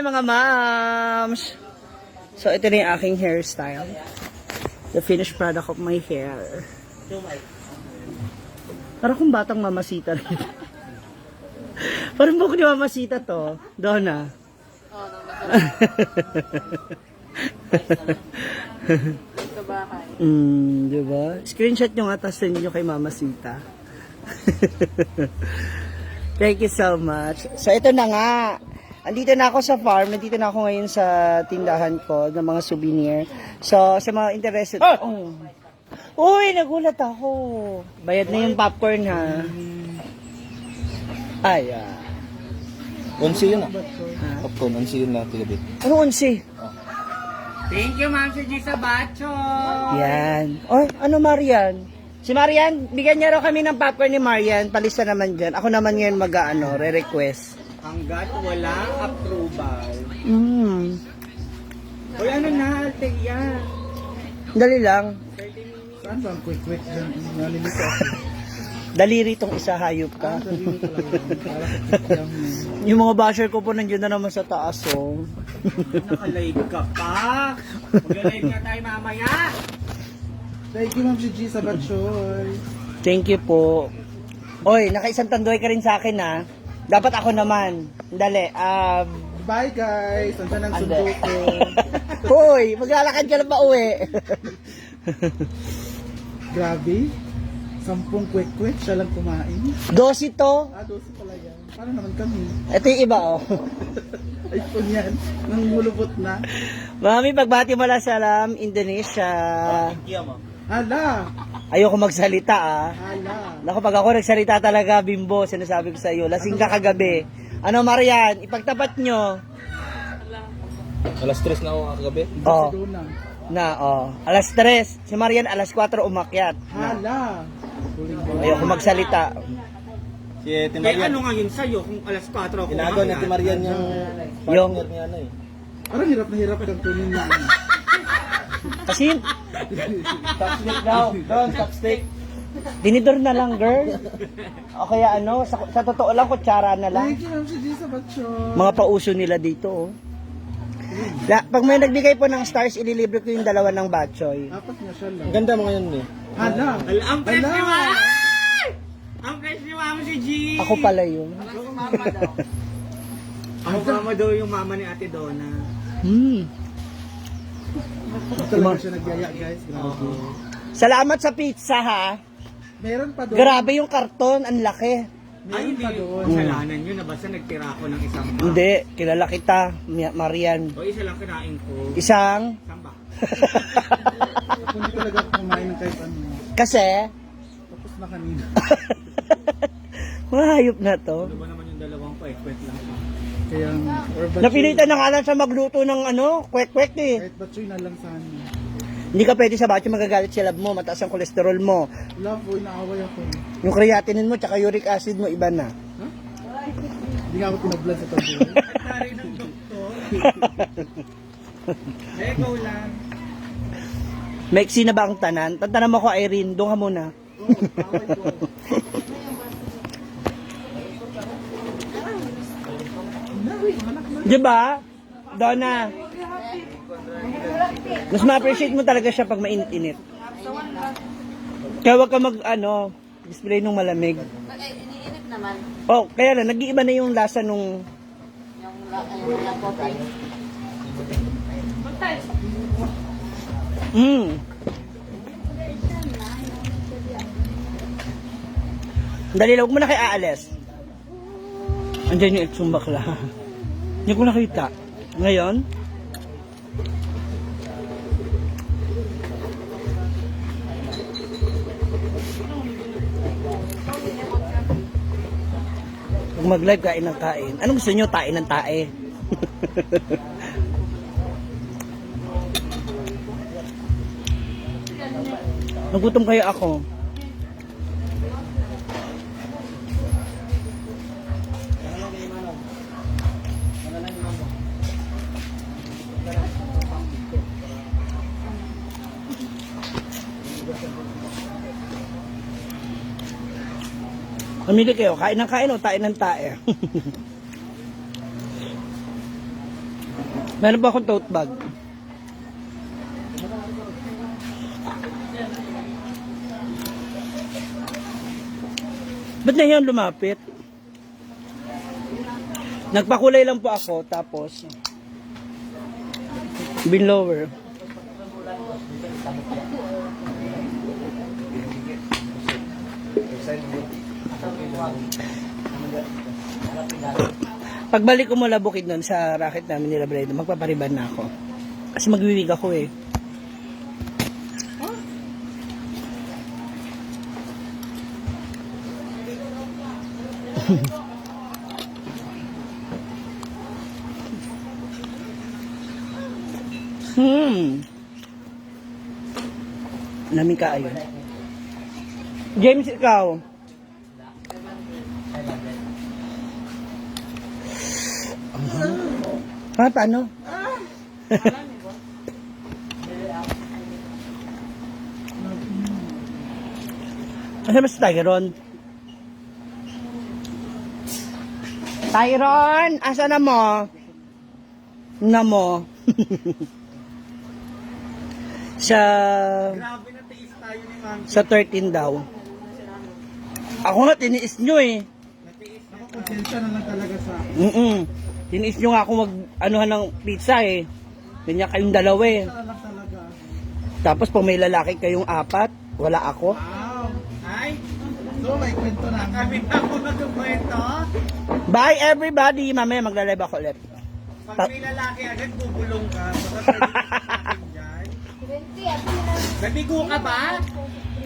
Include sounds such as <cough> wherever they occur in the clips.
Hi mga moms! So ito na yung aking hairstyle. The finished product of my hair. Parang kung batang mamasita rin. <laughs> Parang buhok ni mamasita to. Donna. Sa <laughs> bahay. Mm, di ba? Screenshot nyo nga, tapos send nyo kay Mama Sita. <laughs> Thank you so much. So, ito na nga. Andito na ako sa farm. Nandito na ako ngayon sa tindahan ko ng mga souvenir. So, sa mga interested... Oh. Uy, nagulat ako. Bayad na yung popcorn, ha? Ay, ah. Onsi yun ah. Popcorn, onsi yun na tilabit. Ano unsi? Thank you, Ma'am G sa bacho. Yan. Oy, ano Marian? Si Marian, bigyan niya raw kami ng popcorn ni Marian. Palista naman dyan. Ako naman ngayon mag-ano, re-request. Hanggat walang approval. Mm. Uy, ano na, ate yan? Dali lang. Saan ba ang quick-quick dyan? Nalilito ako. Daliri tong isa, hayop ka. Talaga. <laughs> Yung mga basher ko po nandiyan na naman sa taas, oh. Naka-live ka pa. Mag-live nga tayo mamaya. Thank you, Ma'am Gigi, sa Batchoy. Thank you po. Oy, nakaisang tandoy ka rin sa akin, ha? Dapat ako naman. Dali, um... Bye, guys. Nandiyan ang Ande. sundo ko. <laughs> Hoy, maglalakad ka na pa uwi. <laughs> Grabe. Sampung quick-quick, siya lang kumain. Dosi to. Ah, dosi pala yan. Paano naman kami? Ito yung iba, oh. <laughs> iPhone yan. Nang mulubot na. Mami, pagbati mo lang salam, Indonesia. Hala! Ayoko magsalita, ah. Hala! Naku, pag ako nagsalita talaga, bimbo, sinasabi ko sa iyo, lasing ka kagabi. Ano, Marian, ipagtapat nyo. Alas stress na ako kagabi. Oh, Barcelona. na, oh. Alas 3. Si Marian, alas 4 umakyat. Hala! Huling ba? Ayoko magsalita. Si Ate Eh, ano nga yun sa'yo kung alas 4 ako Ginagawa ni Ate Marian yung Yung- partner niya ano eh. Parang hirap na hirap kang kunin na ano. Kasi, Chopstick daw. Doon, chopstick. dinidor na lang, girl. O kaya ano, sa, sa totoo lang, kutsara na lang. Thank you, Ma'am Gigi, sa batso. Mga pauso nila dito, oh. La, pag may nagbigay po ng stars, ililibre ko yung dalawa ng batchoy. Apat nga siya lang. Ang ganda mo ngayon eh. Hala! Al- Ang fresh ni Ma'am. Ang fresh ni Ma'am si G. Ako pala yun. Ang mama daw yung mama ni Ate Donna. Hmm. Talaga siya nagyaya, guys. Grabe. Salamat sa pizza, ha. Meron pa doon. Grabe yung karton, ang laki. Ay, Meron hindi. pa doon. Kasalanan yun na basta nagtira ako ng isang ba. Hindi, kilala kita, Mi- Marian. O isa lang kinain ko. Isang, Isang ba? Ako hindi talaga ako kumain ng kahit ano. kasi, Tapos na kanina. <laughs> mahayop na to. Ano ba naman yung dalawang kwek-kwek lang? Kaya, or batchoy. Napilitan na nga lang siya magluto ng ano, kwek-kwek eh. Kahit batchoy na lang sana. Hindi ka pwede sa bacho magagalit sa lab mo, mataas ang kolesterol mo. Love, boy, naaway ako. Yung creatinine mo, tsaka uric acid mo, iba na. Hindi nga ako pinablan sa tabi. <laughs> Tari ng doktor. <laughs> Ikaw lang. Mexi na ba ang tanan? Tantanan mo ko, Irene, doon ka muna. Di ba? Donna. Mas ma-appreciate mo talaga siya pag mainit-init. Kaya wag ka mag, ano, display nung malamig. Eh, iniinit naman Oh, kaya na, nag-iiba na yung lasa nung... yung, yung, coffee. Mm. Dali lang, huwag mo na kayo aalis. Andiyan yung itsong bakla. <laughs> Hindi ko nakita. Ngayon, Pag mag-live, kain ng kain. Anong gusto nyo? Tain ng tae. <laughs> Nagutom kaya ako. Mamili kayo, kain ng kain o tain ng tae. <laughs> Meron ba akong tote bag? Ba't na yan lumapit? Nagpakulay lang po ako, tapos bin lower. Pagbalik ko mula bukid nun sa racket namin nila Bredo, magpapariban na ako. Kasi magwiwig ako eh. <laughs> hmm. Nami ka ayun. James, ikaw. Ha, paano? Ano mas Tyron? Tyron! Asa na mo? Na mo? <laughs> sa Grabe na tiis tayo ni Ma'am. sa 13 daw. Ako nga tiniis nyo eh. Ako, konsensya na lang talaga sa akin. Mm Tiniis nyo nga ako mag anuhan ng pizza eh. Ganyan kayong dalawa eh. Tapos pag may lalaki kayong apat, wala ako. Wow! Ay, So, may kwento na. kami na ako nagkwento. Bye everybody! Mamaya magla-live ako ulit. Pag may lalaki agad, bubulong ka. <laughs> Baka pwede ka sa akin dyan. Nabigo ka ba?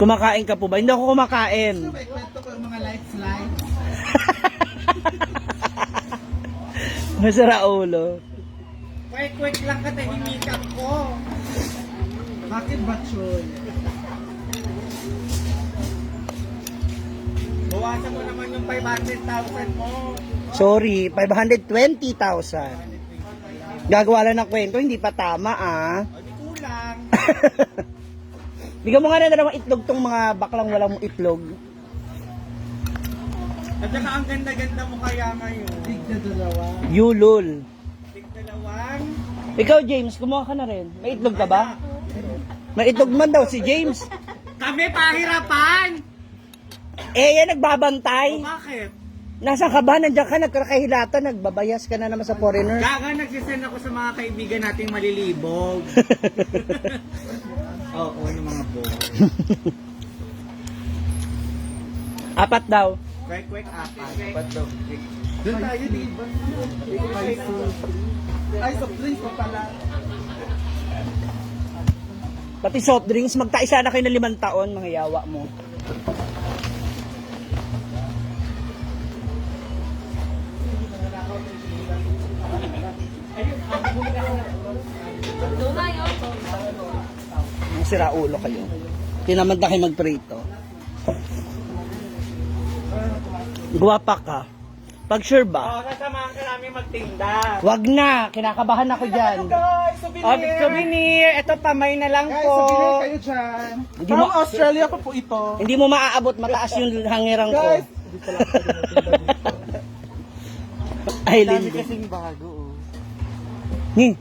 Kumakain ka po ba? Hindi ako kumakain. May kwento ko yung mga life slides. <laughs> Masara ulo. Kwek-kwek lang ka, tahimikan ko. Bakit ba, Choy? Bawasan mo naman yung 500,000 mo. Sorry, 520,000. Gagawa lang ng kwento, hindi pa tama ah. O, di kulang. <laughs> Bigyan mo nga na dalawang itlog tong mga baklang walang itlog. At saka ang ganda-ganda mo kaya ngayon. Big na dalawa. Yulol. Tig dalawang. Ikaw James, kumuha ka na rin. May itlog ka ba? May itlog man daw si James. Kami pahirapan! Eh, yan O nagbabantay. bakit? Nasaan ka ba? Nandiyan ka, nagkakahilatan, nagbabayas ka na naman sa foreigner. Gaga nagsisend ako sa mga kaibigan nating malilibog. <laughs> Oo, yung mga po. <laughs> Apat daw. Kwek-kwek apat. Doon tayo, di ba? Ay, so- Ay, soft drinks pa pala. Pati soft drinks, magtaisa na kayo ng limang taon, mga yawa mo. Sira ulo kayo. Tinamad na kayo magprito. Guwapa ka. Pag sure ba? Oo, kasamahan ka namin magtinda. Wag na, kinakabahan ako dyan. Guys, souvenir! Oh, souvenir! Ito, pamay na lang Guys, po. sabihin kayo dyan. Hindi From mo- Australia pa po ito. Hindi mo maaabot, mataas yung hangirang ko. Guys, hindi pala ako dito. Ay, Dami kasing bago. oh. Ni.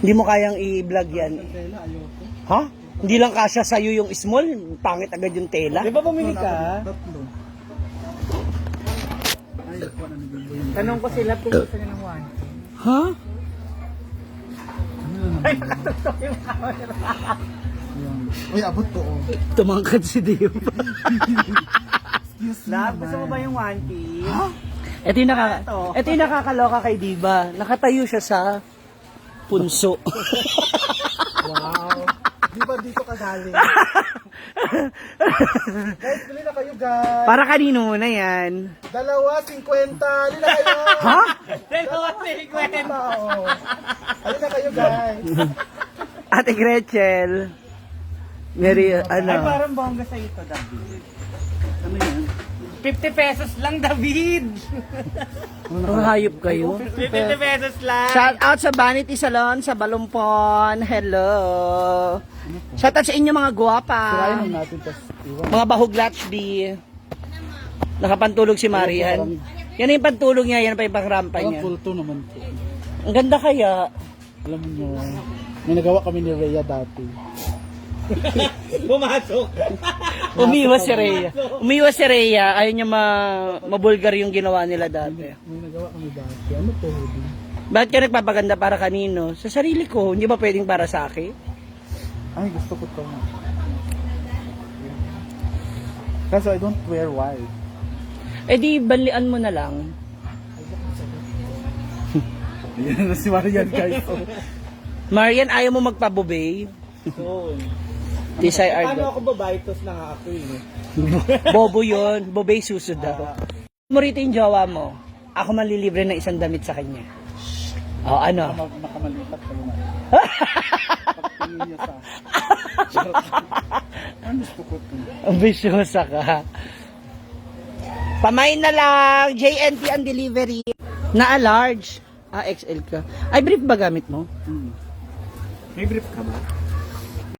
Hindi mo kayang i-vlog yan. Ha? Hindi lang kasya sa'yo yung small, pangit agad yung tela. Di ba bumili ka? Ay. Tanong ko sila kung gusto nila ng one. Ha? Uy, abot to oh. Tumangkad si Dio. Excuse me Love, gusto mo ba yung one piece? ito yung, nakaka Ito. ito yung nakakaloka kay Diva. Nakatayo siya sa punso. Wow. Di ba dito ka galing? guys, bili na kayo guys. Para kanino muna yan? Dalawa, 50. Bili na kayo. Ha? Dalawa sequence. Tao. Bili na kayo guys. Ate Gretchen. Mary, Ay, ano? parang bongga sa ito, David. Ano yan? 50 pesos lang, David! <laughs> Ang hayop kayo. 50 pesos lang! Shout out sa Vanity Salon sa Balumpon. Hello. Shout out sa inyo mga guwapa. Sirayan natin tas iwan. Mga bahog latchby. Nakapantulog si Marian. Yan yung pantulog niya, yan pa yung pangrampa Parang niya. full to naman po. Ang ganda kaya. Alam mo may nagawa kami ni Rhea dati. <laughs> Pumasok. Umiwas si Rhea. Umiwas si Rhea. Ayaw niya ma mabulgar yung ginawa nila dati. May nagawa kami dati. Ano to, Rudy? Bakit ka nagpapaganda para kanino? Sa sarili ko, hindi ba pwedeng para sa akin? Ay, gusto ko to. Kaso I don't wear white. Eh di, banlian mo na lang. <laughs> Yan na si Marian guys. Marian, ayaw mo magpabubay? So, Desire paano ako babae? Tos na nga ako eh. <laughs> Bobo yun. Bobay suso daw. mo rito yung jowa mo. Ako manlilibre ng isang damit sa kanya. O, ano? Mag- Makamalipat kayo na. Pagtingin niya <laughs> sa Ang gusto ko to. Ambisyosa ka. Pamain na lang. JNT ang delivery. Na a large. Ah, XL ka. Ay, brief ba gamit mo? Hmm. May brief ka ba?